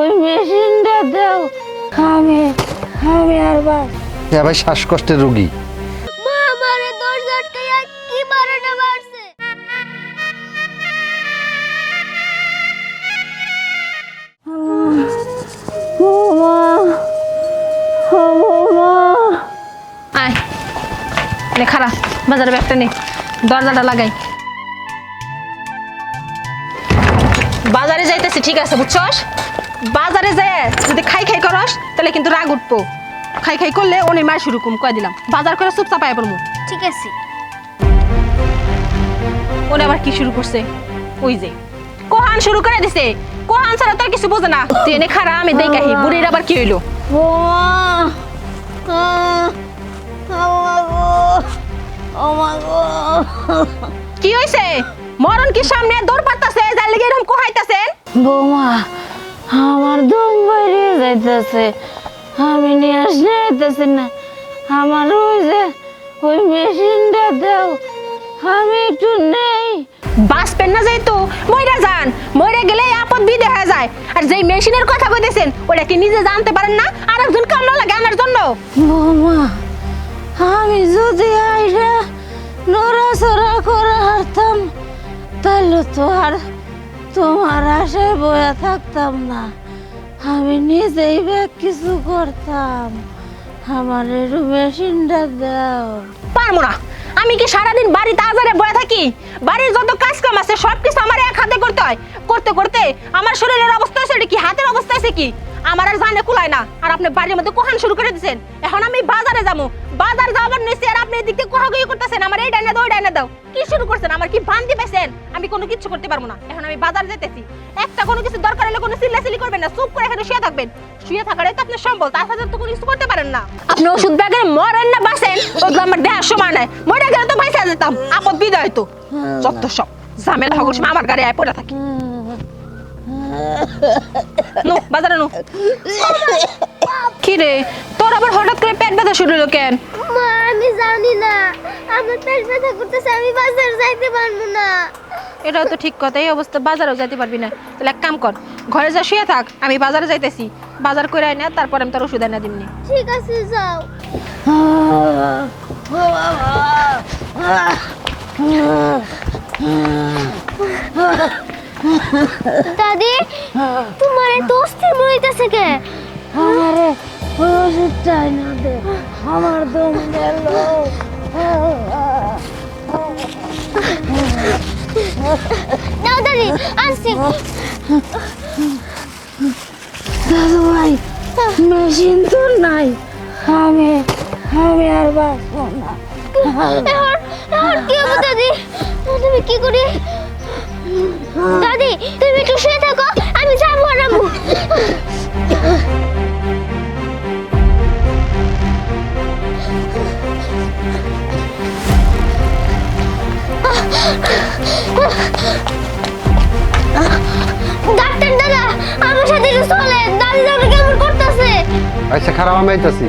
ওই মেশিনটা দাও। আমি আমি আর বাস এ ভাই শ্বাসকষ্টের রোগী। মা আমারে দরজা আটকাইয়া কি মারাটা মারছে বৌমা ও বৌমা আয় নে খারা বাজারে ব্যাগটা নে দরজাটা লাগাই। বাজারে যাইতেছি ঠিক আছে বুঝছস? বাজারে যায় যদি খাই খাই করস তাহলে কিন্তু রাগ উঠবো। খাই খাই করলে অনেক মার শুরু কম কয় দিলাম। বাজার করে চুপচাপ আয় পড়ব ঠিক আছে। ওনে আবার কি শুরু করছে? ওই যে। কোহান শুরু করে দিছে। কোহান ছাড়া তো আর কিছু বোঝে না। এনে খারা আমি দেখাহি বুড়ির আবার কি হইল? কি হইছে? মরণ কি সামনে দৌড় পারতাছে? যার লেগে এরকম কোহাইতাছেন? বৌমা আমার দম বাইরে যাইতেছে। আমি নিয়ে আসলে যাইতেছি না। আমার ওই যে ওই মেশিনটা দাও। আমি একটু নেই। বাস পেন না যাইতো মইরা যান। মইরা গেলে আপদ বিদে হয়ে যায়। আর যেই মেশিনের কথা কইতেছেন ওটা কি নিজে জানতে পারেন না? আর একজন কামলা লাগে আনার জন্য। বৌমা আমি যদি আইরা নড়াচড়া করে হারতাম তাহলে তো আর তোমার আশায় বয়া থাকতাম না। আমি নিজেই ব্যাগ কিছু করতাম। আমার একটু মেশিনটা দাও। পারব না। আমি কি সারাদিন বাড়িতে আজারে বয়ে থাকি? বাড়ির যত কাজ কাম আছে সব কিছু আমার এক হাতে করতে হয়। করতে করতে আমার শরীরের অবস্থা আছে কি হাতের অবস্থা আছে কি? আমার আর জানে কুলায় না। আর আপনি বাড়ির মধ্যে কোহান শুরু করে দিয়েছেন এখন আমি বাজারে যাব। বাজার যাবার নিচে আর আপনি এদিক থেকে কোহাগুই করতেছেন। আমার এই ডাইনা দাও ওই ডাইনা দাও। কি শুরু করছেন? আমার কি বান্দি পেছেন আমি কোনো কিছু করতে পারব না। এখন আমি বাজার যেতেছি। একটা কোনো কিছু দরকার হলে কোনো চিল্লাচিল্লি করবেন না। চুপ করে এখানে শুয়ে থাকবেন। শুয়ে থাকাটাই তো আপনার সম্বল। তার সাথে তো কোনো কিছু করতে পারেন না। আপনি ওষুধ ব্যাগে মরেন না বাসেন ওগুলো আমার দেহার সময় নাই। মরে গেলে তো পয়সা যেতাম। আপদ বিদায় তো যত সব। ঝামেলা সময় আমার গাড়ি আয় পড়ে থাকি। নো বাজারে নো কি রে তোর আবার হঠাৎ করে পেট ব্যথা শুরু হলো কেন মা আমি জানি না আমার পেট ব্যথা করতেছে আমি বাজার যাইতে পারব না এটাও তো ঠিক কথা এই অবস্থা বাজারেও যেতে পারবি না তাহলে এক কাম কর ঘরে যা শুয়ে থাক আমি বাজারে যাইতেছি বাজার করে আয় না তারপর আমি তোর ওষুধ এনে দিমনি ঠিক আছে যাও দাদি তোমার এত অস্থির কে? আমারে ওষুধটাই না দে আমার দম গেল নাও দাদি আসছি দাদু ভাই মেশিন তো নাই। আমি আমি আর বাঁচবো না। কি হবে দাদি? তুমি একটু শুয়ে থাকো আমি যাব আমু ডাক্তার দাদা আমার সাথে একটু চলে দাদি দাদি কেমন করতেছে। আচ্ছা খারাপ আমি আইতাছি।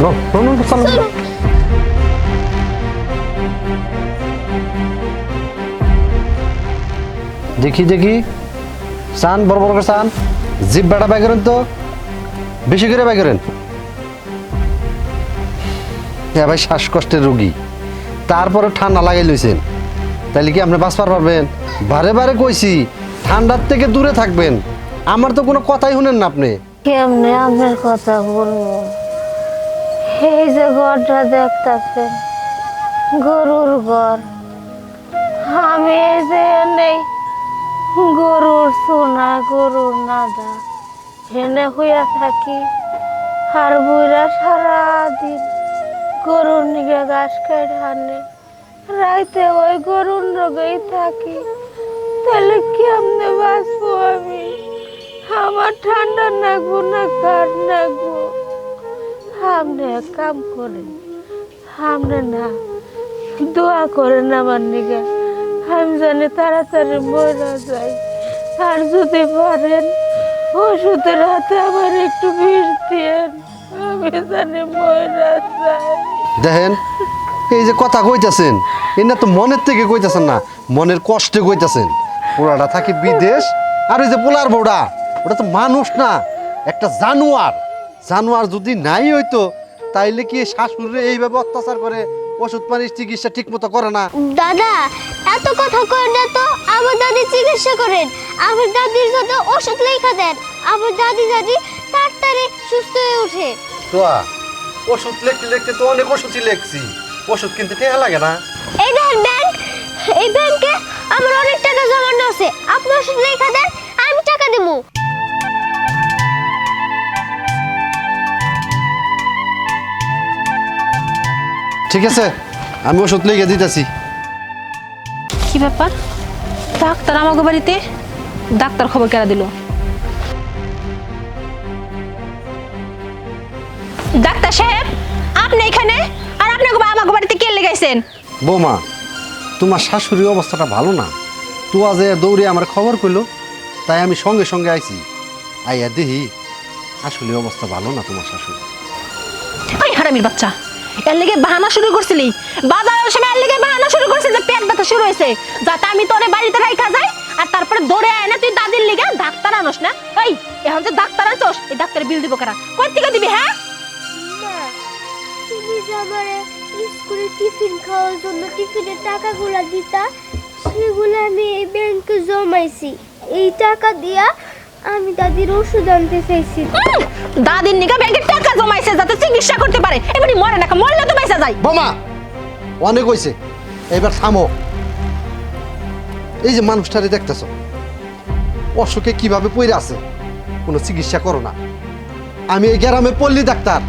চলো। দেখি দেখি। চান, বড় বড় করে চান। জিপ বেটা বাই করেন তো। বেশি করে বাই করেন। এ ভাই শ্বাসকষ্টের রোগী। তারপরে ঠান্ডা লাগাই লইছেন। তাহলে কি আপনি বাঁচবার পারবেন? বারে বারে কইছি, ঠান্ডার থেকে দূরে থাকবেন। আমার তো কোনো কথাই শুনেন না আপনি। কেমনে আপনার কথা বলব? এই যে ঘরটা দেখতেছেন, গরুর ঘর। আমি এই যে নেই গরুর সোনা, গরুর নাদা। হেনে হইয়া থাকি আর বুইরা সারাদিন। গরুর নিগে ঘাস কেটে হানে। রাইতে ওই গরুর রোগেই থাকি। তাহলে কেমনে বাঁচবো আমি? আমার ঠান্ডা নাগবো না কার নাগবো? এক কাম করেন আপনি না, দোয়া করেন আমার নিগে। আমি জানি তাড়াতাড়ি মরা যাই আর যদি পারেন ওষুধের হাতে আমার একটু ভিড় দিয়েন আমি জানি মরা যাই দেখেন এই যে কথা কইতাছেন এটা তো মনের থেকে কইতাছেন না মনের কষ্টে কইতাছেন। পোড়াটা থাকি বিদেশ আর ওই যে পোলার বউটা ওটা তো মানুষ না একটা জানোয়ার। জানোয়ার যদি নাই হইতো তাইলে কি শাশুড়ি এইভাবে অত্যাচার করে ওষুধ পানির চিকিৎসা ঠিক মতো করে না? দাদা এত কথা না তো আমার দাদি চিকিৎসা করেন আমার দাদির জন্য ওষুধ লেখা দেন আমার দাদি দাদি তাড়াতাড়ি সুস্থ হয়ে ওঠে। তোয়া ওষুধ লিখতে লিখতে তো অনেক ওষুধই লিখছি ওষুধ কিনতে টেহা লাগে না। এই দেখেন ব্যাংক এই ব্যাংকে আমার অনেক টাকা জমানো আছে আপনি ওষুধ লেখা দেন আমি টাকা দেবো। ঠিক আছে আমি ওষুধ লিখে দিতেছি। কি ব্যাপার? ডাক্তার আমাকে বাড়িতে? ডাক্তার খবর কেরা দিল? ডাক্তার সাহেব আপনি এখানে? আর আপনি আমাকে বাড়িতে কে লেগেছেন বৌমা তোমার শাশুড়ির অবস্থাটা ভালো না। তুয়া যে দৌড়ে আমার খবর কইলো তাই আমি সঙ্গে সঙ্গে আইছি। আইয়া দেখি আসলে অবস্থা ভালো না তোমার শাশুড়ি? হারামির বাচ্চা। এর লেগে বাহানা শুরু করছিলি? বাজারের সময় এর লেগে বাহানা শুরু করছিস যে পেট ব্যথা শুরু হয়েছে। যাতে আমি তোরে বাড়িতে রাখা যাই আর তারপরে দৌড়ে আয় না, তুই দাদির লিগে ডাক্তার আনোস না? এই, এখন যে ডাক্তার আনছোস, এই ডাক্তারের বিল দিব কারা? কই দিবি হ্যাঁ? তুমি যে স্কুলে টিফিন খাওয়ার জন্য টিফিনের টাকাগুলো দিতা, সেগুলো আমি এই ব্যাংকে জমাইছি। এই টাকা দিয়া আমি দাদির ওষুধ আনতে চাইছি। দাদির নিগা ব্যাংকে টাকা জমাইছে যাতে চিকিৎসা করতে পারে। এমনি মরে না মরলে তো পয়সা যায়। বোমা অনেক হয়েছে এবার থামো। এই যে মানুষটারে দেখতেছ অসুখে কীভাবে পড়ে আছে কোনো চিকিৎসা করো না। আমি এই গ্রামে পল্লী ডাক্তার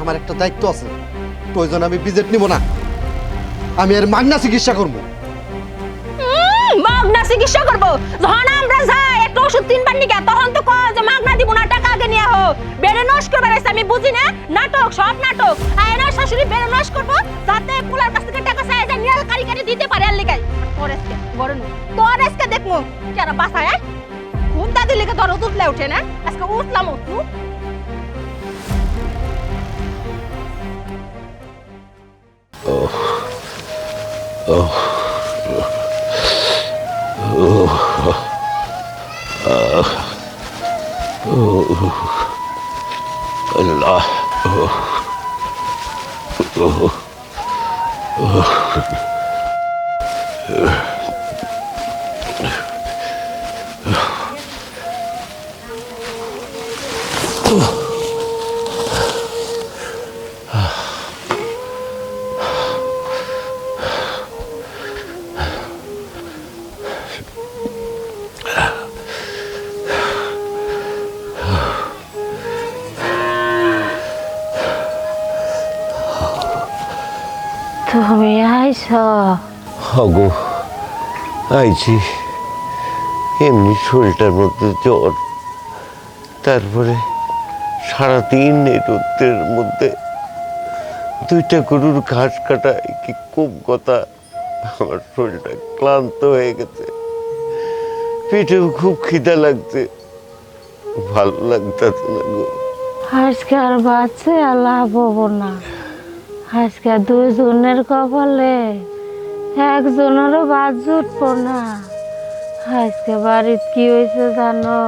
আমার একটা দায়িত্ব আছে। প্রয়োজন আমি বিজেট নিব না। আমি এর মাগনা চিকিৎসা করব। মাগনা চিকিৎসা করব। যখন আমরা যাই একটা ওষুধ তিনবার নিকে তখন তো কয় যে মাগনা দিব না, টাকা আগে নিয়ে হো বেড়ে নষ্ট করবে রাইছে আমি বুঝি না? নাটক, সব নাটক। আর এনার শাশুড়ি বেড়ে নষ্ট করব, যাতে পোলার কাছ থেকে টাকা চাই যায় নিরাল কারি কারি দিতে পারে আর লেগাই। তোর আজকে বড় তোর আজকে দেখমু কেন বাসায়? খুব দাদি লেগে তোর উঠলে উঠে না? আজকে উঠলাম উঠলু আল্লাহ তুমি হগো। আইছি এমনি শরীরটার মধ্যে জ্বর। তারপরে সারাদিন এই রোদ্রের মধ্যে দুইটা গরুর ঘাস কাটা কি খুব কথা। আমার শরীরটা ক্লান্ত হয়ে গেছে। পেটেও খুব খিদা লাগছে। ভালো লাগতেছে না গো। আজকে আর বাচ্চা আর লাভ হব না। আজকে দুজনের কপালে একজনেরও বাদ জুটবো না। আজকে বাড়িত কি হয়েছে জানো?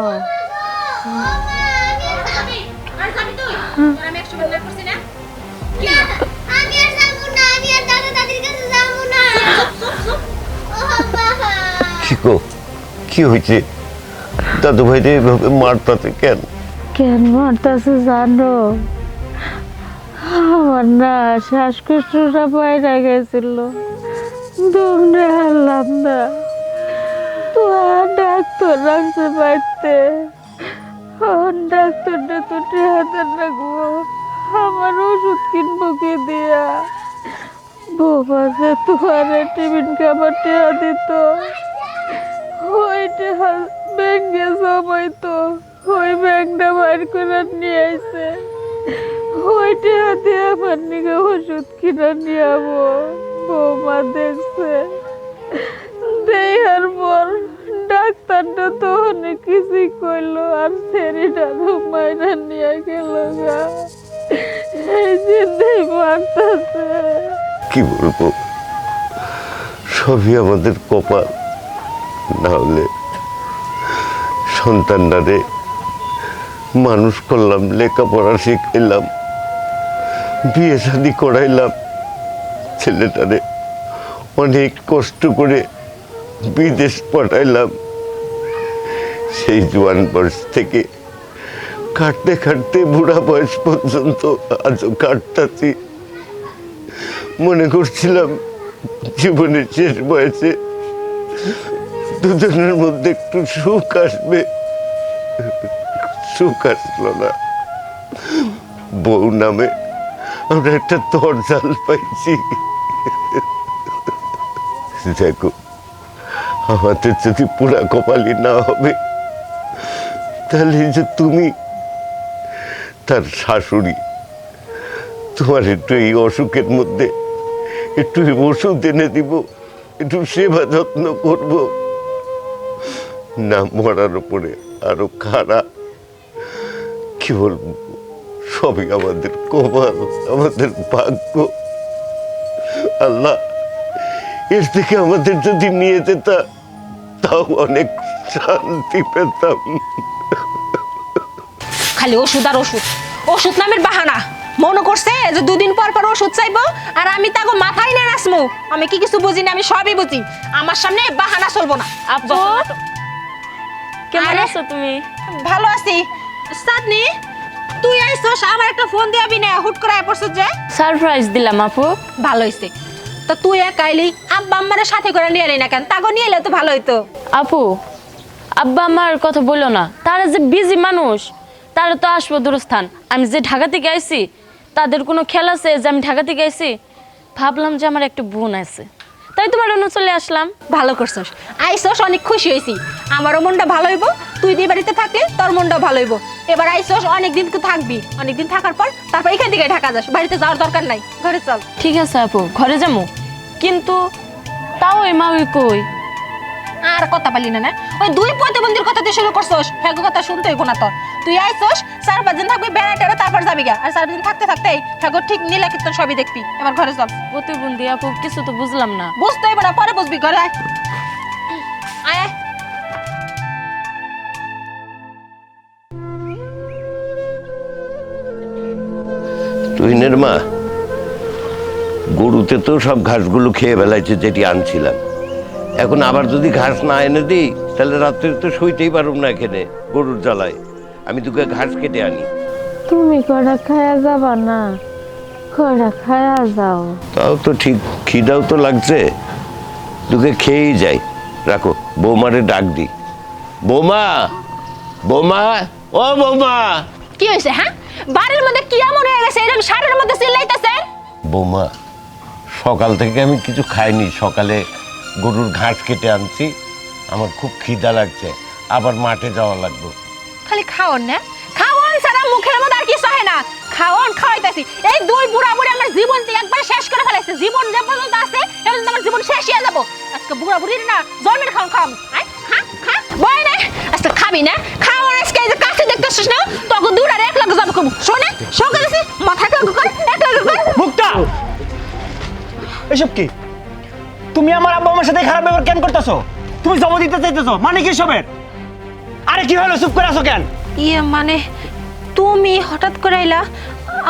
বাবা কি হয়েছে? দাদু এভাবে মারতাতে কেন? কেন মারতেছে জানো? আমার না শ্বাসকষ্টটা বাইরে গেছিল। দৌড়ে হারলাম না। তো আর ডাক্তার রাখতে পারতে। ডাক্তারটা তো হাতে রাখব আমার ওষুধ কিনবো কে দিয়া? বৌমা যে তোমার টিফিন খাবার টেহা দিত। ওই টেহা ব্যাংকে জমাইতো। ওই ব্যাংকটা বাইর করে নিয়ে আইছে। ওই টেহা দিয়ে আমার নিকে ওষুধ কিনে নিয়ে যাব বৌমা দেখছে। দেখার পর ডাক্তারটা তো অনেক কিছুই করল আর সেরিটা মাইনা নিয়ে গেল গা। এই জিন্দেই মারতেছে কি বলব? সবই আমাদের কপাল। না হলে সন্তান সন্তানটারে মানুষ করলাম, লেখাপড়া শিখাইলাম, বিয়ে শাদি করাইলাম। ছেলেটারে অনেক কষ্ট করে বিদেশ পাঠাইলাম। সেই জোয়ান বয়স থেকে কাটতে কাটতে বুড়া বয়স পর্যন্ত আজও কাটতাছি। মনে করছিলাম জীবনের শেষ বয়সে দুজনের মধ্যে একটু সুখ আসবে। সুখ আসলো না। বউ নামে আমরা একটা তরজাল পাইছি। দেখো, আমাদের যদি পুরা কপালি না হবে, তাহলে যে তুমি, তার শাশুড়ি, তোমার একটু এই অসুখের মধ্যে, একটু ওষুধ এনে দিব, একটু সেবা যত্ন করব। না মরার উপরে আরও খারাপ। কি বলব সবই আমাদের কপাল, আমাদের ভাগ্য। আল্লাহ এর থেকে আমাদের যদি নিয়ে যেতা তাও অনেক শান্তি পেতাম। খালি ওষুধ আর ওষুধ। ওষুধ নামের বাহানা। মনে করছে যে দুদিন পর পর ওষুধ চাইব আর আমি তাকে মাথায় না নাচমু। আমি কি কিছু বুঝি না আমি সবই বুঝি। আমার সামনে বাহানা চলবো না। আপু কেমন আছো তুমি? ভালো আছি। সাদনি তুই আইছস আমার একটা ফোন দিয়াবি না হুট করে আয় পড়ছস যে। সারপ্রাইজ দিলাম আপু। ভালো হইছে। তো তুই এক আইলি আব্বা আম্মারে সাথে করে নিয়ে এলি না কেন? তাকে নিয়ে এলে তো ভালো হইতো। আপু আব্বা আমার কথা বলল না। তারা যে বিজি মানুষ তারা তো আসব দূরস্থান। আমি যে ঢাকা থেকে আইছি তাদের কোনো খেল আছে যে আমি ঢাকা থেকে আইছি? ভাবলাম যে আমার একটা বোন আছে। তাই তোমার অন্য চলে আসলাম। ভালো করছস। আইসস অনেক খুশি হয়েছি আমারও মনটা ভালো হইব। তুই দিয়ে বাড়িতে থাকলে তোর মনটাও ভালো হইব। এবার আইসস অনেকদিন তো থাকবি। অনেকদিন থাকার পর তারপর এখান থেকে ঢাকা যাস। বাড়িতে যাওয়ার দরকার নাই। ঘরে চল। ঠিক আছে আপু ঘরে যাব কিন্তু তাও মা ওই কই? আর কথা পালি না না? ওই দুই প্রতিবন্ধীর কথা তুই শুরু করছস? হ্যাঁ কথা শুনতে হইব না তোর তুই আইসস চার পাঁচ দিন থাকবি বেড়াতে তারপর যাবি গা। আর চার পাঁচ দিন থাকতে থাকতে হ্যাঁ ঠিক নীলা কীর্তন সবই দেখবি। এবার ঘরে চল। প্রতিবন্ধী আপু কিছু তো বুঝলাম না। বুঝতে হইব না পরে বুঝবি ঘরে আয়। আয় আয়। তুহিনের মা গরুতে তো সব ঘাসগুলো খেয়ে বেলাইছে যেটি আনছিলাম। এখন আবার যদি ঘাস না এনে দিই তাহলে রাত্রে তো শুইতেই পারব না এখানে গরুর জ্বালায়। আমি তোকে ঘাস কেটে আনি। তুমি কড়া খায়া যাবা না? কড়া খায়া যাও। তাও তো ঠিক খিদাও তো লাগছে। তোকে খেয়েই যাই। রাখো বৌমারে ডাক দি বৌমা বৌমা ও বৌমা! কি হয়েছে হ্যাঁ? বাড়ির মধ্যে কি এমন হয়ে গেছে? এরকম সারের মধ্যে চিল্লাইতেছেন? বৌমা সকাল থেকে আমি কিছু খাইনি। সকালে গরুর ঘাস কেটে আনছি। আমার খুব খিদা লাগছে। আবার মাঠে যাওয়া লাগবে। খালি খাওয়ান না। খাওয়ান ছাড়া মুখের মধ্যে আর কিছু হয় না। খাওয়ান খাওয়াইতেছি। এই দুই বুড়া বুড়ি আমার জীবন থেকে একবার শেষ করে ফেলেছে জীবন যে পর্যন্ত আছে পর্যন্ত আমার জীবন শেষ হয়ে যাব। আজকে বুড়া বুড়ির না জন্মের খাওয়ান খাওয়াম না। আজকে খাবি না। খাওয়ান আজকে এই যে কাছে দেখতেছিস না তখন দূর আর এক লাখ যাব কমু। শোনে মাথা এক লাখ কর এক লাখ কর। মুক্তা! এসব কি? তুমি আমার আব্বা আমার সাথে খারাপ ব্যবহার কেন করতেছো? তুমি জমা দিতে চাইতেছো মানে কি সবের আরে কি হলো চুপ করে আছো কেন? ইয়ে মানে তুমি হঠাৎ করে আইলা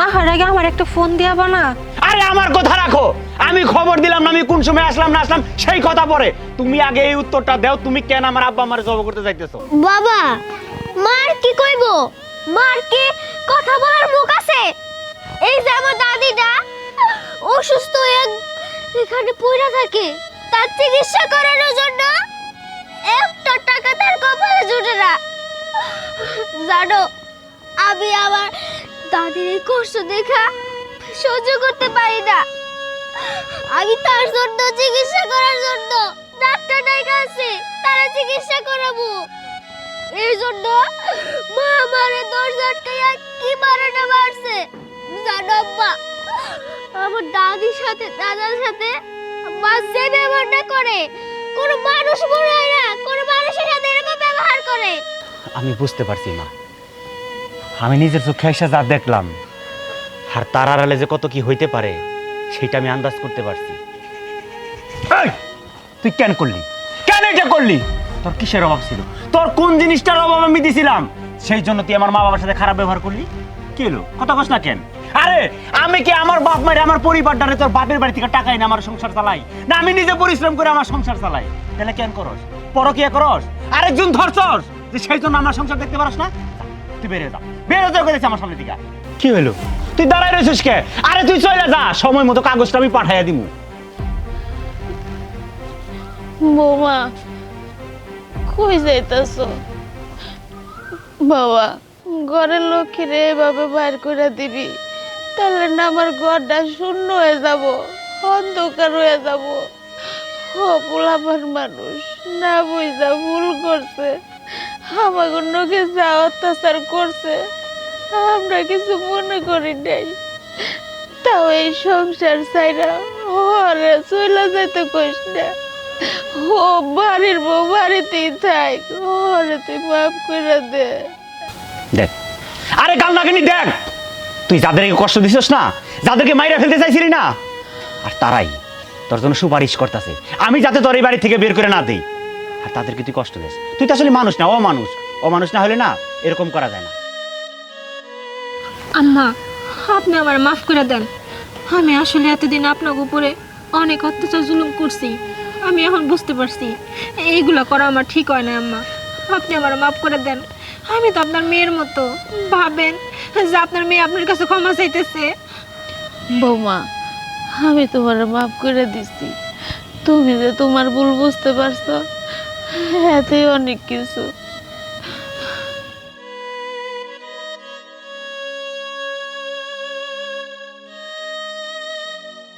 আহার আগে আমার একটা ফোন দিয়া বানা আরে আমার কথা রাখো আমি খবর দিলাম না আমি কোন সময় আসলাম না আসলাম সেই কথা পরে। তুমি আগে এই উত্তরটা দাও তুমি কেন আমার আব্বা আমার জব করতে চাইতেছো? বাবা মার কি কইব? মার কি কথা বলার মুখ আছে? এই যে আমার দাদিটা অসুস্থ হয়ে এখানে পড়ে থাকে। তার চিকিৎসা করানোর জন্য একটা টাকা তার কপালে জুটে না। জানো, আমি আমার দাদির এই কষ্ট দেখা সহ্য করতে পারি না। আমি তার জন্য চিকিৎসা করার জন্য ডাক্তার ডাইকা আছে তারা চিকিৎসা করাবো। এর জন্য মা আমারে দরজা কি মারাটা মারছে? জানো আব্বা আমার দাদির সাথে, দাদার সাথে মা যে ব্যবহারটা করে, কোনো মানুষ মনে হয় না, কোনো মানুষের সাথে এরকম ব্যবহার করে। আমি বুঝতে পারছি, মা। আমি নিজের চোখে এসে যা দেখলাম, আর তার আড়ালে যে কত কি হইতে পারে, সেটা আমি আন্দাজ করতে পারছি। তুই কেন করলি? কেন এটা করলি? তোর কিসের অভাব ছিল? তোর কোন জিনিসটার অভাব আমি দিছিলাম? সেই জন্য তুই আমার মা বাবার সাথে খারাপ ব্যবহার করলি? কি হলো? কথা কস না কেন? আরে আমি কি আমার বাপ মায়ের আমার পরিবারটারে তোর বাপের বাড়ি থেকে টাকা এনে আমার সংসার চালাই? না আমি নিজে পরিশ্রম করে আমার সংসার চালাই। তাহলে কেন করস? পরকিয়া করস? আরেকজন ধরছস? যে সেই জন্য আমার সংসার দেখতে পারস না? তুই বেরিয়ে যা। বেরিয়ে যা করেছে আমার সামনে দিকে কি হলো তুই দাঁড়ায় রয়েছিস কে? আরে তুই চলে যা সময় মতো কাগজটা আমি পাঠাইয়া দিমু। বৌমা কই যাইতাছ? বাবা ঘরের লক্ষ্মীরে এভাবে বাইর করে দিবি? তাহলে না আমার ঘরটা শূন্য হয়ে যাব, অন্ধকার হয়ে যাব। ও পোলাপান মানুষ, না বুঝা ভুল করছে। আমাকে নকে যা অত্যাচার করছে, আমরা কিছু মনে করি নাই। তাও এই সংসার চাইরা হরে চলে যেতে কইস না। ও বাড়ির বউ বাড়িতেই থাক ওরে তুই মাফ করে দে। দেখ, আরে গাল লাগানি দেখ। তুই যাদেরকে কষ্ট দিছিস না, যাদেরকে মাইরা ফেলতে চাইছিলি না, আর তারাই তোর জন্য সুপারিশ করতেছে। আমি যাতে তোর এই বাড়ি থেকে বের করে না দেই। আর তাদেরকে তুই কষ্ট দিস। তুই তো আসলে মানুষ না ও মানুষ ও মানুষ না হলে না এরকম করা যায় না। আম্মা, আপনি আমার মাফ করে দেন। আমি আসলে এতদিন আপনার উপরে অনেক অত্যাচার, জুলুম করছি। আমি এখন বুঝতে পারছি, এইগুলা করা আমার ঠিক হয় না আম্মা। আপনি আমার মাফ করে দেন। আমি তো আপনার মেয়ের মতো। ভাবেন যে আপনার মেয়ে আপনার কাছে ক্ষমা চাইতেছে? বৌমা, আমি তোমার মাফ করে দিছি। তুমি যে তোমার ভুল বুঝতে পারছ, এতেই অনেক কিছু।